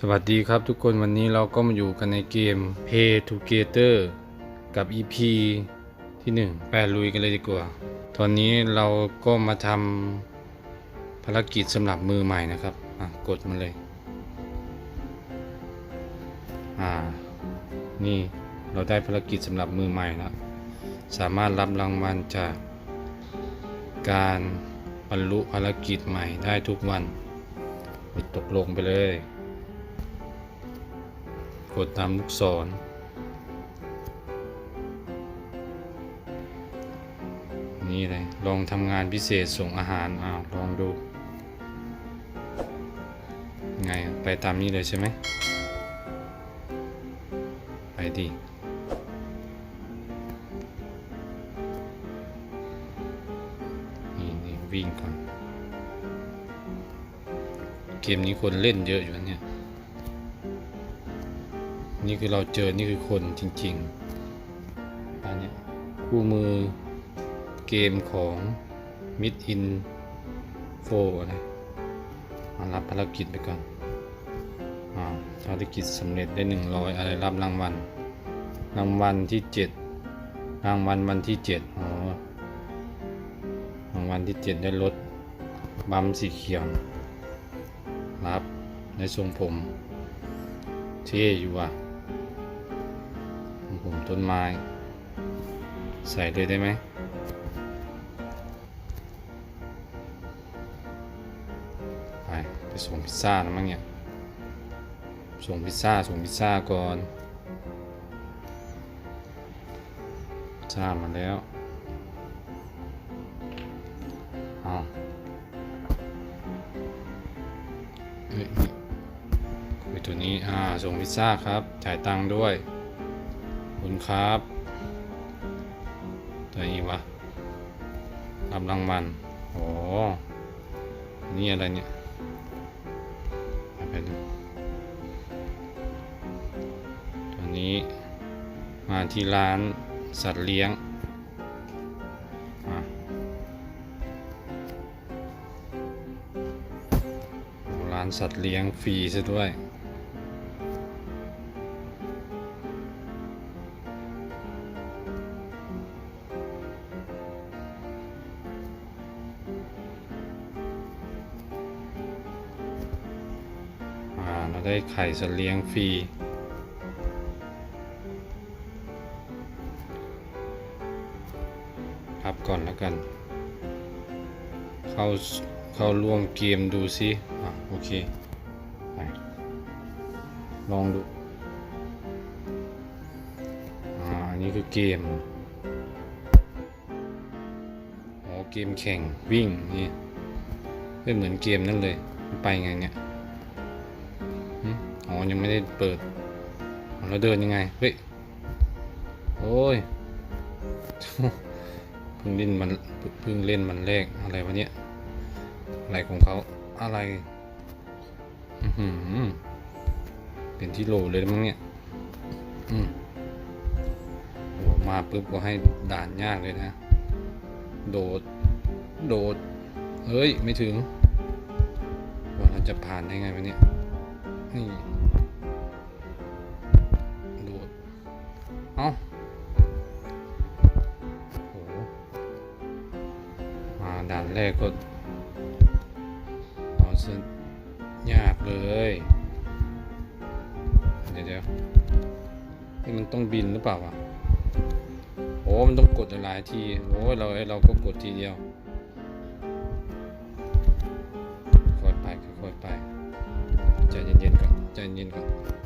สวัสดีครับทุกคนวันนี้เราก็มาอยู่กันในเกม Pay Together กับ EP ที่ 1 แปลลุยกันเลยดีกว่า ตอนนี้เราก็มาทำภารกิจสำหรับมือใหม่นะครับ กดมาเลย อ่า นี่เราได้ภารกิจสำหรับมือใหม่แล้วสามารถรับรางวัลจากการบรรลุภารกิจใหม่ได้ทุกวันกดตกลงไปเลย กดตามลูกศร นี่เลย ลองทำงานพิเศษส่งอาหารอ้าวลองดู ไงไปตามนี้เลยใช่ไหม ไปดินี่นี่วิ่งก่อน เกมนี้คนเล่นเยอะอยู่นะเนี่ย นี่คือเราเจอ นี่คือคนจริงๆอันนี้คู่มือเกมของ Mid In f o อะไรมารับภารกิจไปก่อนอ่าภารกิจสำเร็จได้ 100 อะไรรับรางวัล รางวัลที่ 7 รางวัลวันที่7อ๋อรางวัลที่ 7 ได้รถบัมสีเขียวรับในทรงผมเท่อยู่ว่ะ ต้นไม้ ใส่เลยได้ไหมไปไปส่งพิซซ่าแล้วมั้งเนี่ยส่งพิซซ่าส่งพิซซ่าก่อนพิซซ่ามาแล้วเอาเฮ้ยคุยตัวนี้ อ่า ส่งพิซซ่าครับ จ่ายตังค์ด้วย ครับ ตัวนี้วะรับรางวัลโอ้นี่อะไรเนี่ยไปดูตัวนี้มาที่ร้านสัตว์เลี้ยงร้านสัตว์เลี้ยงฟรีซะด้วย ข่สัตว์เลี้ยงฟรี พับก่อนแล้วกัน เข้าเข้าร่วมเกมดูซิอะโอเคไปลองดูอ่าอันนี้คือเกมอ๋อเกมแข่งวิ่งนี่เป็นเหมือนเกมนั่นเลย ไปไงเนี่ย ยังไม่ได้เปิดอ๋อแล้วเดินยังไง เฮ้ย โอ้ยเพิ่งเล่นมันเพิ่งเล่นมันแรกอะไรวะเนี่ย อะไรของเขาอะไรอือหือเป็นที่โหลเลยมั้งเนี่ยอืมโอ้มาปุ๊บก็ให้ด่านยากเลยนะ โดด โดด เฮ้ย ไม่ถึงว่าเราจะผ่านได้ไงวะเนี่ยนี่ ด่านแรกก็เอาซะยากเลย เดี๋ยวเดี๋ยวนี่มันต้องบินหรือเปล่าวะโอ้มันต้องกดหลายที โอ้เราเราก็กดทีเดียวค่อยไปค่อยไปใจเย็นๆก่อนใจเย็นก่อน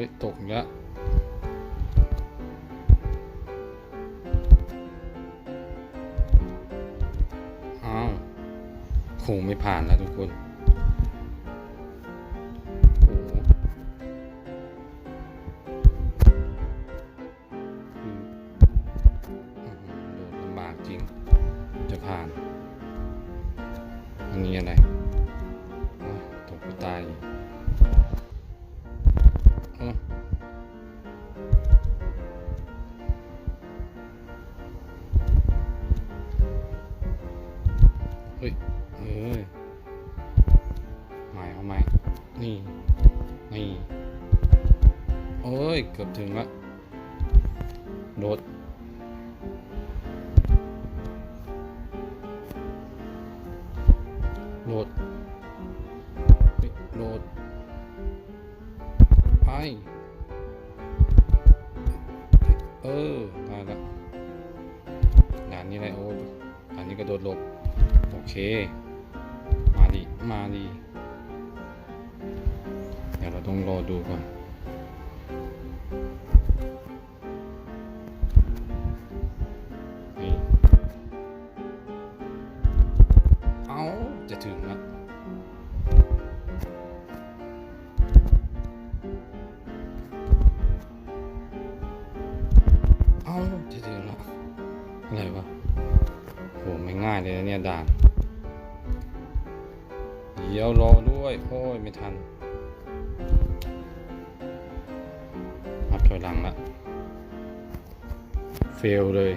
ฮ้ย ตกแล้วอ้าวคงไม่ผ่านแล้วทุกคนโอ้โหลำบากจริงจะผ่านอันนี้อะไร มาดีมาดีเดี๋ยวเราต้องรอดูก่อน นี่ เอาจะถึงแล้วเอาจะถึงแล้วอะไรวะโหไม่ง่ายเลยนะเนี่ยด่าน เดี๋ยวรอด้วย โอ้ย ไม่ทันนับถอยหลังละเฟลเลย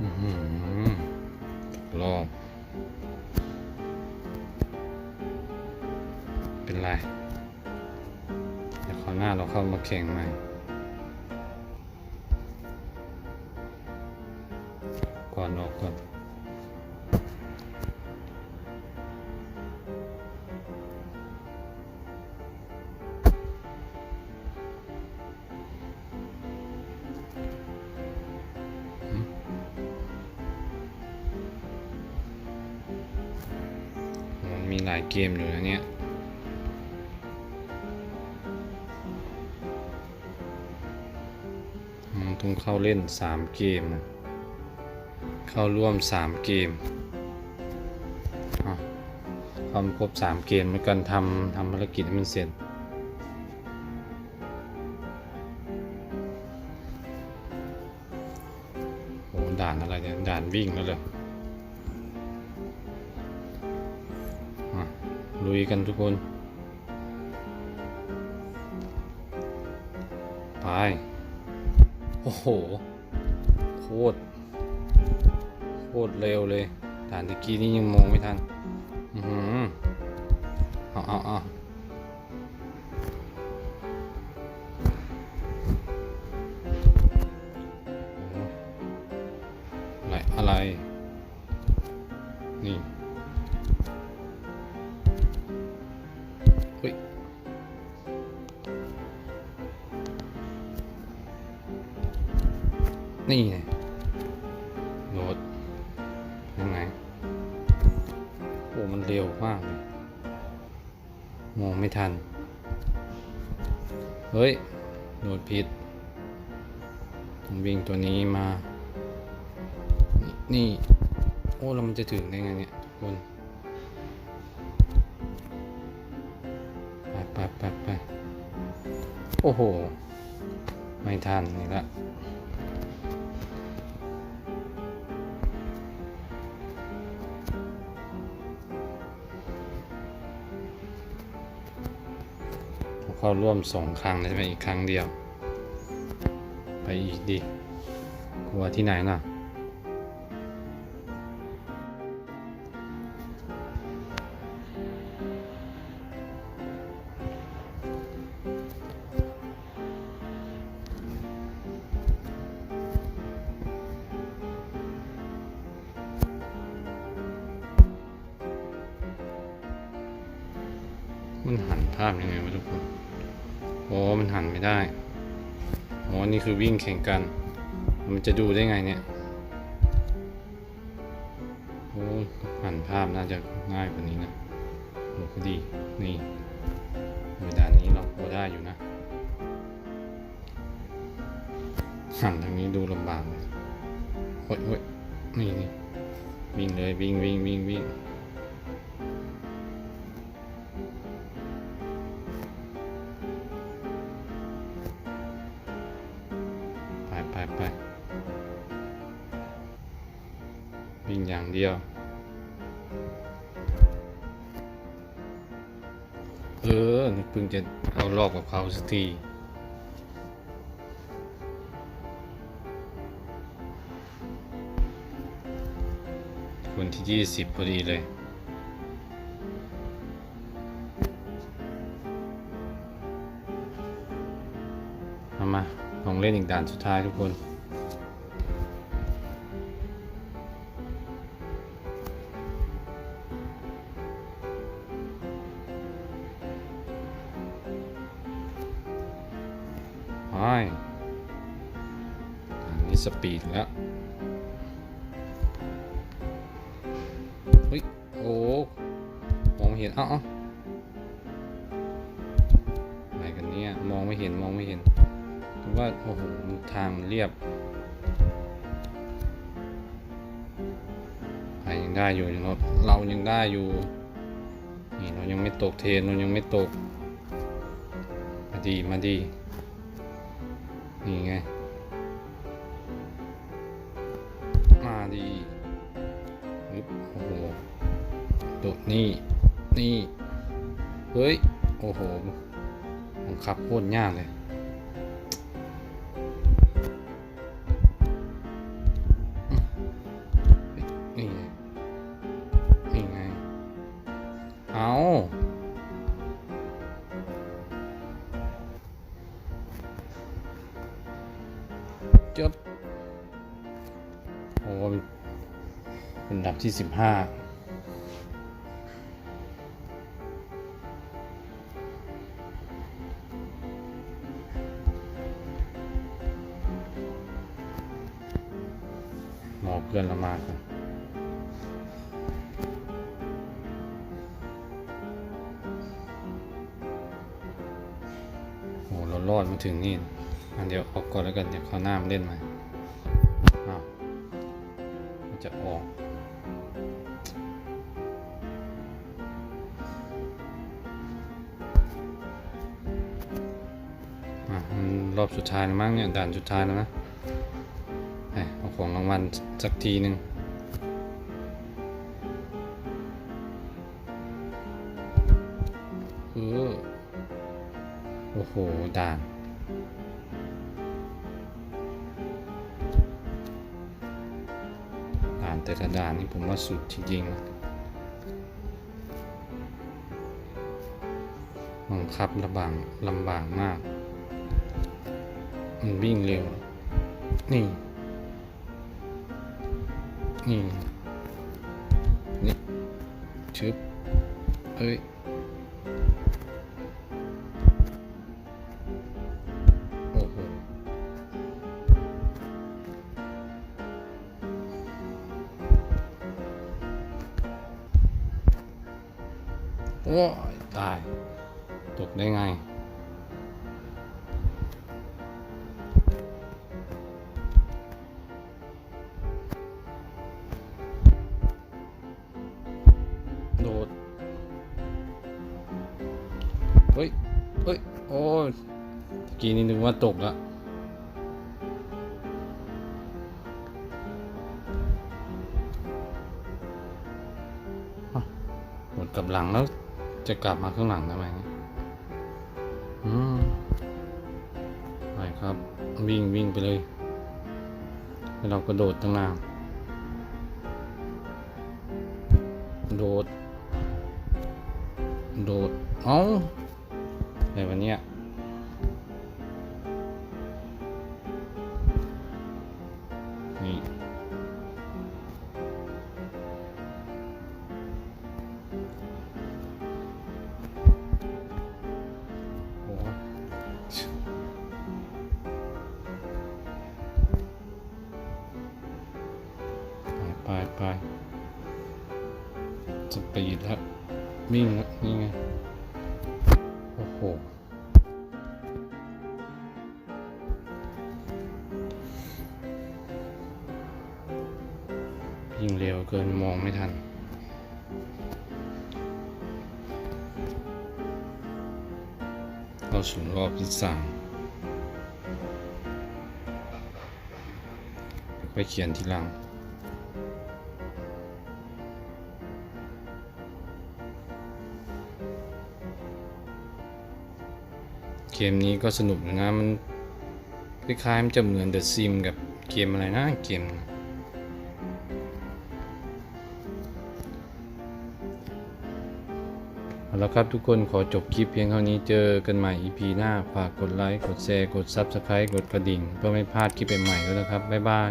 อื้ออรอบเป็นไร เดี๋ยวคราวหน้าเราเข้ามาแข่งใหม ลายเกมอยู่นะเนี่ยต้องเข้าเล่น 3 เกม เข้าร่วม 3 เกมทำครบ 3 เกมแล้วกันทำทำภารกิจให้มันเสร็จโอ้ด่านอะไรเนี่ยด่านวิ่งแล้วเลย ลุยกันทุกคน ไป โอ้โห โคตร โคตรเร็วเลยด่านตะกี้นี่ยังมองไม่ทัน อือหือเอาเอาเอา นี่ไงโหลดยังไง โอ้มันเร็วมากเลยมองไม่ทัน เฮ้ยโหลดผิดผมวิ่งตัวนี้มา นี่นโอ้แล้วมันจะถึงได้ไงเนี่ยทุกคนไปไปไปไปโอ้โห ไม่ทันนี่ละ เข้าร่วมสองครั้งใช่ไหมอีกครั้งเดียว ไปอีกดิกลัวที่ไหนน่ะมันหันภาพยังไงวะทุกคน โอ้มันหันไม่ได้โอ้นี่คือวิ่งแข่งกัน มันจะดูได้ไงเนี่ยโอ้หันภาพน่าจะง่ายกว่านี้นะโอ้ก็ดี นี่เวลานี้เราพอได้อยู่นะ หันทางนี้ดูลำบากเลยโอ้ยโอ้ยนี่นี่วิ่งเลยวิ่งวิ่งวิ่งวิ่ง ดียว เออเพิ่งจะเอาลอกกับเขาสักทีคนที่ยี่สิบพอดีเลย มามาลองเล่นอีกด่านสุดท้ายทุกคน เห็น เอ้าเอ้าอะไรกันเนี่ย มองไม่เห็น มองไม่เห็นคิดว่า โอ้โห ทางเรียบไปยังได้อยู่เราเรายังได้อยู่ นี่เรายังไม่ตกเทนเรายังไม่ตก มาดี มาดี นี่ไง มาดีอึ๊บโอ้โหโดดนี่ นี่ เฮ้ย โอ้โหบังคับโคตรยากเลย นี่ไงนี่ไง เอาจบโอ้เป็นอันดับที่สิบห้า หมอเพื่อนละมาโอ้เรารอดมาถึงนี่อันเดี๋ยวออกก่อนแล้วกันเดี๋ยวเขาวหน้ามาเล่นใหม่อ้าวมันจะออกอะรอบสุดท้ายแล้วมั้งเนี่ยด่านสุดท้ายแล้วนะ ของรางวัลสักทีหนึ่งเออโอ้โห ด่าน ด่านแต่ละด่านนี่ผมว่าสุดจริงๆนะบังคับลำบากลำบากมาก มันวิ่งเร็ว นี่ นี่นี่ชึบเอ้ยโอ้ กี้นี่นึกว่าตกละอะหมดกลับหลังแล้วจะกลับมาข้างหลังทำไมเนี่ยอืมไปครับ วิ่งวิ่งไปเลยแล้วเรากระโดดตั้งนานโดด โดด เอ้าอะไรวะเนี่ย หยิ่งเร็วเกินมองไม่ทัน เราสู่รอบที่สามไปเขียนทีหลัง กมนี้ก็สนุกนะมันคล้ายๆมันจะเหมือน The Sim กับเกมอะไรนะเกมเอาละครับทุกคนขอจบคลิปเพียงเท่านี้เจอกันใหม่ EP หน้า ฝากกดไลค์ กดแชร์ กด Subscribe กดกระดิ่ง เพื่อไม่พลาดคลิปใหม่ๆด้วยนะครับ บ๊ายบาย